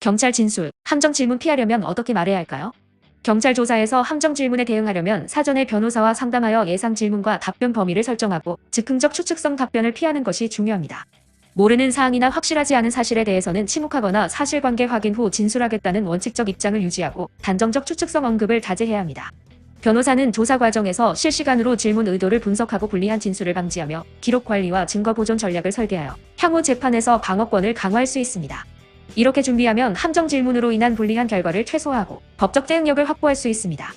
경찰 진술, 함정 질문 피하려면 어떻게 말해야 할까요? 경찰 조사에서 함정 질문에 대응하려면 사전에 변호사와 상담하여 예상 질문과 답변 범위를 설정하고 즉흥적 추측성 답변을 피하는 것이 중요합니다. 모르는 사항이나 확실하지 않은 사실에 대해서는 침묵하거나 사실관계 확인 후 진술하겠다는 원칙적 입장을 유지하고 단정적 추측성 언급을 자제해야 합니다. 변호사는 조사 과정에서 실시간으로 질문 의도를 분석하고 불리한 진술을 방지하며 기록 관리와 증거 보존 전략을 설계하여 향후 재판에서 방어권을 강화할 수 있습니다. 이렇게 준비하면 함정 질문으로 인한 불리한 결과를 최소화하고 법적 대응력을 확보할 수 있습니다.